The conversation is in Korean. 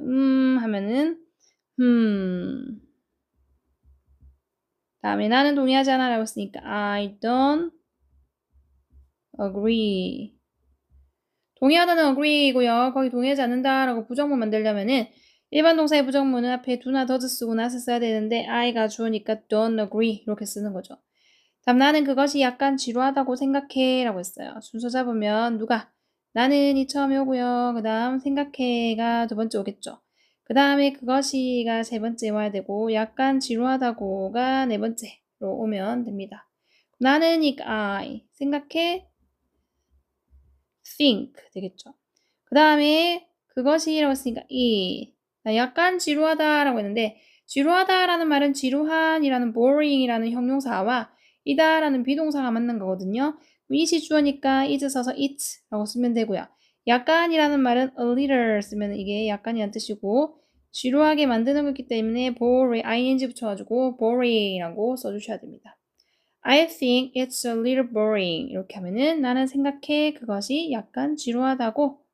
음 하면은 음. 다음에 나는 동의하지 않아 라고 했으니까 I don't agree. 동의하다는 agree고요. 거기 동의하지 않는다 라고 부정문 만들려면은 일반 동사의 부정문은 앞에 do나 does 쓰고 not을 써야 되는데 I가 주어니까 don't agree 이렇게 쓰는 거죠. 다음 나는 그것이 약간 지루하다고 생각해 라고 했어요. 순서 잡으면 누가 나는이 처음에 오고요. 그 다음 생각해가 두 번째 오겠죠. 그 다음에 그것이가 세 번째 와야 되고 약간 지루하다고가 네 번째로 오면 됩니다. 나는이니까 I 생각해 think 되겠죠. 그 다음에 그것이라고 했으니까 이 약간 지루하다라고 했는데 지루하다라는 말은 지루한이라는 boring이라는 형용사와 이다라는 비동사가 맞는 거거든요. It이 주어니까 is 써서 it라고 쓰면 되고요. 약간이라는 말은 a little 쓰면 이게 약간이란 뜻이고 지루하게 만드는 거기 때문에 boring, ing 붙여가지고 boring이라고 써주셔야 됩니다. I think it's a little boring 이렇게 하면은 나는 생각해 그것이 약간 지루하다고